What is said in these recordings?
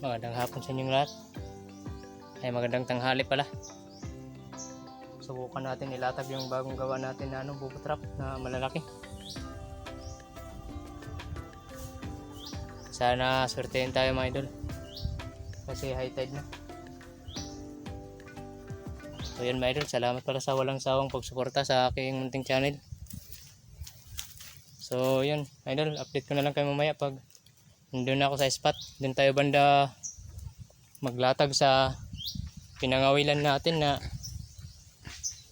Magandang hapon sa inyong lahat. Ay magandang tanghali pala. Subukan natin ilatag yung bagong gawa natin na ano, bubo trap na malalaki. Sana swertein tayo mga idol. Kasi high tide na. So yun mga idol, salamat pala sa walang sawang pagsuporta sa aking munting channel. So yun, idol, update ko na lang kayo mamaya pag nandun na ako sa spot. Doon tayo banda maglatag sa pinangawilan natin na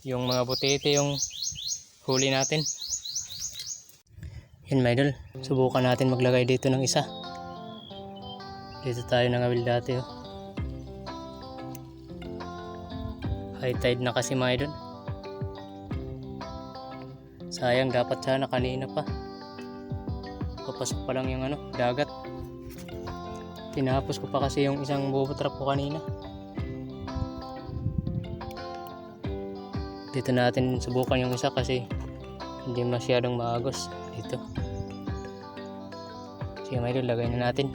yung mga butete yung huli natin. Yun mga idol, subukan natin maglagay dito ng isa. Dito tayo nangawil dati oh. High tide na kasi mga idol. Sayang dapat sana kanina pa papasok pa lang yung ano, dagat. Tinapos ko pa kasi yung isang bobo trap ko kanina. Dito natin subukan yung isa kasi hindi masyadong maagos dito. Sige may lagay na natin.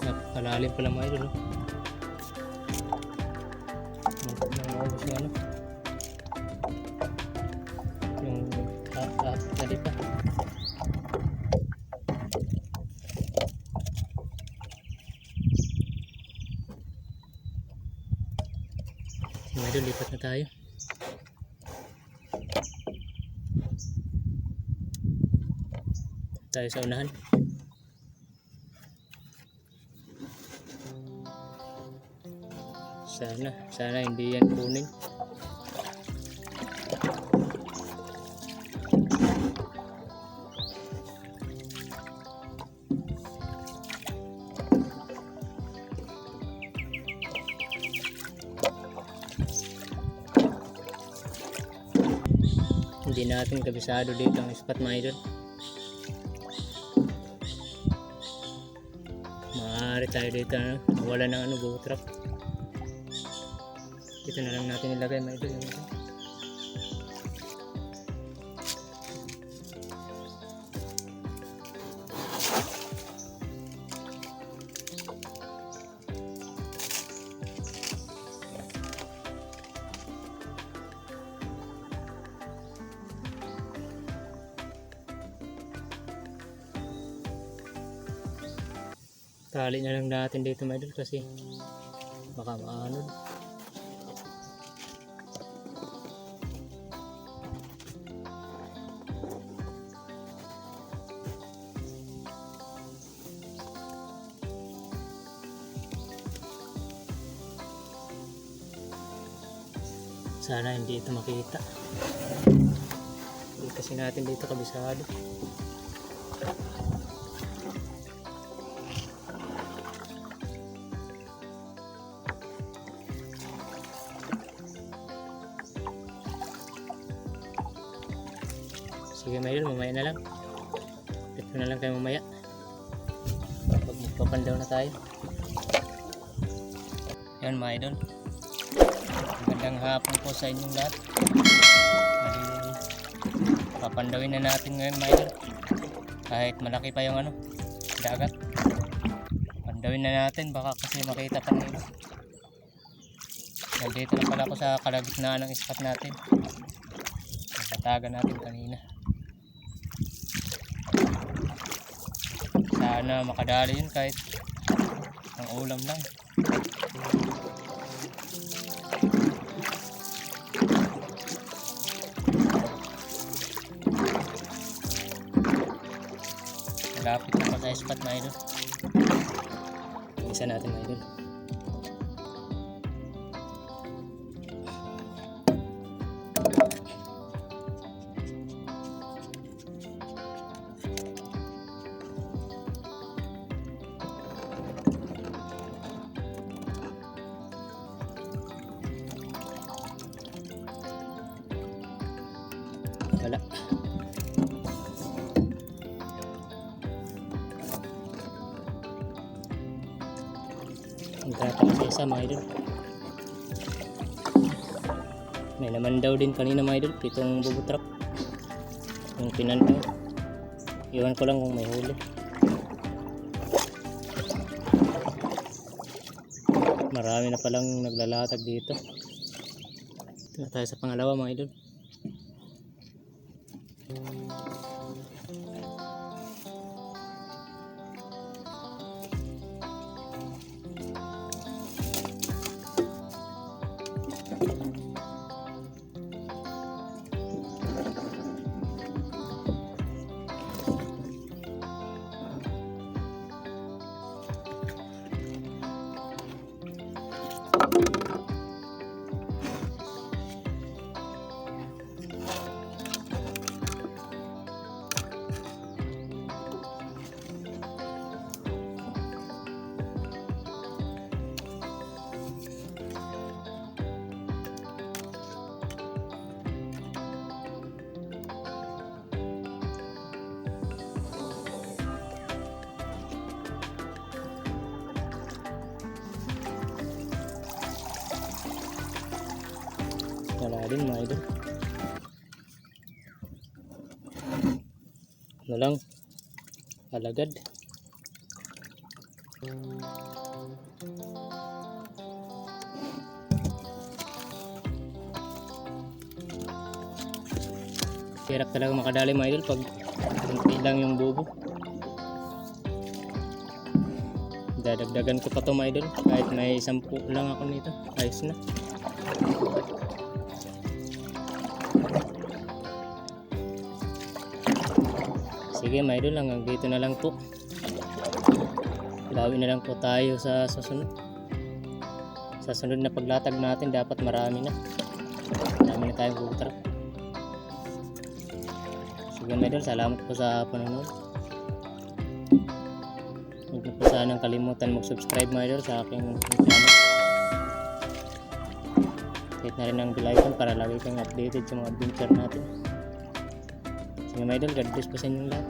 Napakalalim pala mga idol. oh. Naubos yung ano. Yung mga idol, lipat na tayo. Tayo sa unahan. Sana, sana hindi yan kunin. Hindi natin kabisado dito ang spot mga idol. Maaari tayo dito ano, wala ng ano, go trap. Dito na lang natin ilagay mga idol. Tali na lang natin dito mga idol kasi baka maanod. Sana hindi ito makita. Hindi kasi natin dito kabisado. Sige Mayol, mamaya na lang. Ito na lang kayo mamaya. Pag magpapandaw na tayo. Yan mga idol. Magandang hapon po sa inyong lahat. Papandawin na natin ngayon mga idol. Kahit malaki pa yung ano, dagat. Pandawin na natin baka kasi makita pa nila. Nandito na pala ako sa kalagitnaan ng spot natin. Nakataga natin kanina. sana makadali yun kahit ang ulam lang. Malapit na pa sa spot na idol. Isa natin na idol. Wala. Trapa kasi isa mga idol. May naman daw din kanina mga idol, pitong bubutrap. Yung pinanto. Iwan ko lang kung may huli. Marami na palang naglalatag dito. Ito na tayo sa pangalawa mga idol. Wala din mga idol. Ano lang, alagad. Hirap talaga makadali mga idol pag konti lang yung bubo. Dadagdagan ko pa to mga idol kahit may sampu lang ako nito. Ayos na. Sige, mga idol, hanggang dito na lang po. Bawi na lang po tayo sa susunod. Sa sunod na paglatag natin, dapat marami na. Marami na tayong bubutrap. Sige, mga idol, salamat po sa panonood. Huwag niyo po sanang kalimutan mag-subscribe, mga idol, sa aking channel. Hit na rin ang bell icon para lagi kang updated sa mga adventure natin. Mga idol, God bless po sa inyong lahat.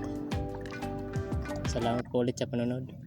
Salamat po ulit sa panonood.